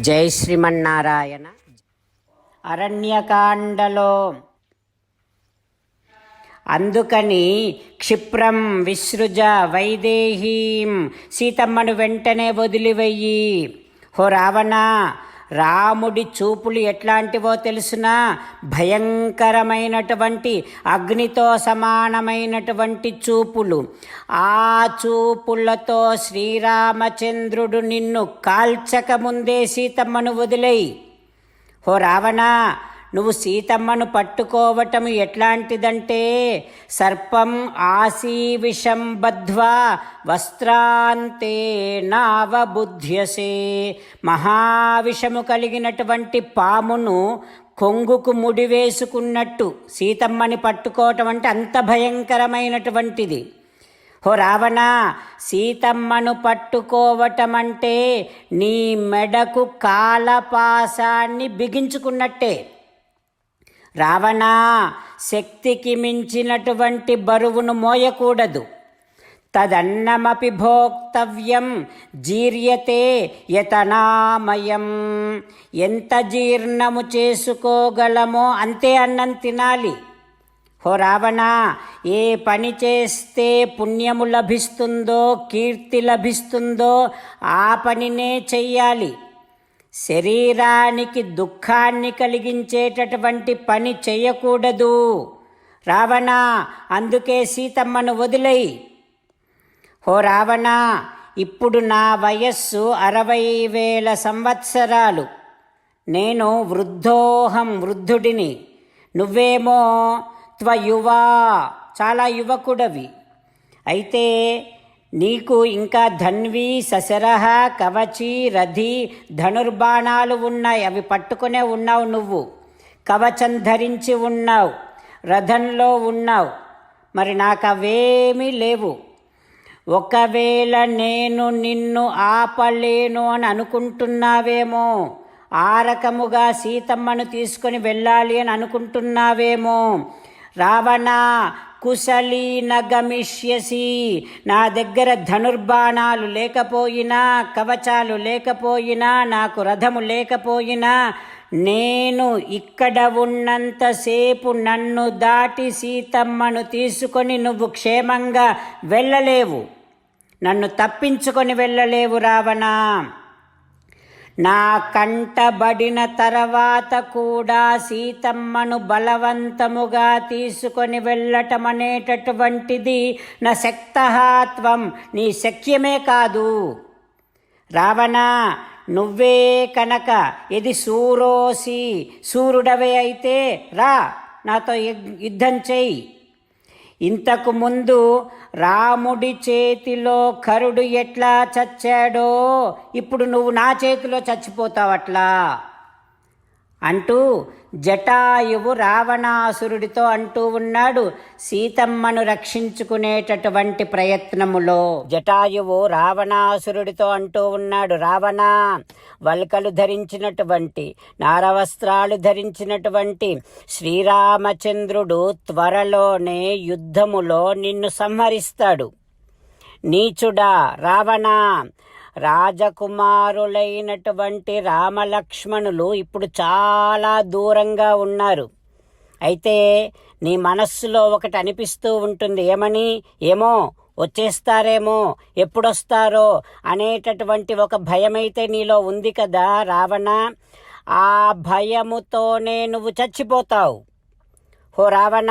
జై శ్రీమన్నారాయణ. అరణ్యకాండలో అందుకని క్షిప్రం విసృజ వైదేహీం. సీతమ్మను వెంటనే వదిలివెయ్యి. హో రావణ రాముడి చూపులు ఎట్లాంటివో తెలుసునా? భయంకరమైనటువంటి అగ్నితో సమానమైనటువంటి చూపులు. ఆ చూపులతో శ్రీరామచంద్రుడు నిన్ను కాల్చక ముందే సీతమ్మను వదిలేయి. హో రావణా నువ్వు సీతమ్మను పట్టుకోవటం ఎట్లాంటిదంటే సర్పం ఆసీ విషం బద్ధ్వా వస్త్రాంతే నావబుధ్యసే మహావిషము కలిగినటువంటి పామును కొంగుకు ముడివేసుకున్నట్టు సీతమ్మని పట్టుకోవటం అంటే అంత భయంకరమైనటువంటిది. హో రావణ సీతమ్మను పట్టుకోవటం అంటే నీ మెడకు కాలపాసాన్ని బిగించుకున్నట్టే. రావణా శక్తికి మించినటువంటి బరువును మోయకూడదు. తదన్నమపి భోక్తవ్యం జీర్యతే యతనామయం. ఎంత జీర్ణము చేసుకోగలమో అంతే అన్నం తినాలి. హో రావణ ఏ పని చేస్తే పుణ్యము లభిస్తుందో కీర్తి లభిస్తుందో ఆ పనినే చెయ్యాలి. శరీరానికి దుఃఖాన్ని కలిగించేటటువంటి పని చేయకూడదు. రావణ అందుకే సీతమ్మను వదిలేయి. హో రావణ ఇప్పుడు నా వయస్సు అరవై వేల సంవత్సరాలు. నేను వృద్ధోహం వృద్ధుడిని. నువ్వేమో త్వయువా చాలా యువకుడవి. అయితే నీకు ఇంకా ధన్వి సశరహ కవచి రథి ధనుర్బాణాలు ఉన్నాయి. అవి పట్టుకునే ఉన్నావు నువ్వు. కవచం ధరించి ఉన్నావు. రథంలో ఉన్నావు. మరి నాకు అవేమీ లేవు. ఒకవేళ నేను నిన్ను ఆపలేను అని అనుకుంటున్నావేమో ఆ రకముగా సీతమ్మను తీసుకొని వెళ్ళాలి అని అనుకుంటున్నావేమో రావణ కుశలీ నగమిష్యసి నా దగ్గర ధనుర్బాణాలు లేకపోయినా కవచాలు లేకపోయినా నాకు రథము లేకపోయినా నేను ఇక్కడ ఉన్నంతసేపు నన్ను దాటి సీతమ్మను తీసుకొని నువ్వు క్షేమంగా వెళ్ళలేవు. నన్ను తప్పించుకొని వెళ్ళలేవు రావణా. నా కంటబడిన తర్వాత కూడా సీతమ్మను బలవంతముగా తీసుకొని వెళ్ళటం అనేటటువంటిది నా శక్తహాత్వం. నీ శక్యమే కాదు. రావణ నువ్వే కనుక ఇది సూరోసి సూరుడవే అయితే రా. నాతో యుద్ధం చెయ్యి ఇంతకుముందు రాముడి చేతిలో కరుడు ఎట్లా చచ్చాడో ఇప్పుడు నువ్వు నా చేతిలో చచ్చిపోతావట్లా? అంటూ జటాయువు రావణాసురుడితో అంటూ ఉన్నాడు సీతమ్మను రక్షించుకునేటటువంటి ప్రయత్నములో. జటాయువు రావణాసురుడితో అంటూ ఉన్నాడు రావణ వల్కలు ధరించినటువంటి నారవస్త్రాలు ధరించినటువంటి శ్రీరామచంద్రుడు త్వరలోనే యుద్ధములో నిన్ను సంహరిస్తాడు. నీచుడా రావణ రాజకుమారులైనటువంటి రామలక్ష్మణులు ఇప్పుడు చాలా దూరంగా ఉన్నారు. అయితే నీ మనస్సులో ఒకటి అనిపిస్తూ ఉంటుంది. ఏమని? ఏమో? వచ్చేస్తారేమో? ఎప్పుడొస్తారో? అనేటటువంటి ఒక భయమైతే నీలో ఉంది కదా రావణ? ఆ భయముతోనే నువ్వు చచ్చిపోతావు. హో రావణ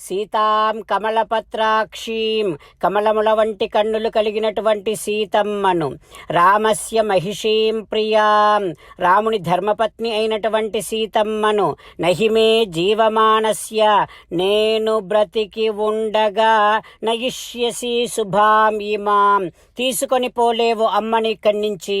సీతాం కమలపత్రాక్షీం కమలముల వంటి కన్నులు కలిగినటువంటి సీతమ్మను. రామస్య మహిషీం ప్రియాం రాముని ధర్మపత్ని అయినటువంటి సీతమ్మను. నహిమే జీవమానస్య నేను బ్రతికి ఉండగా నయిష్యసి శుభాం ఇమాం. తీసుకొని పోలేవు అమ్మని ఇక్కడి నుంచి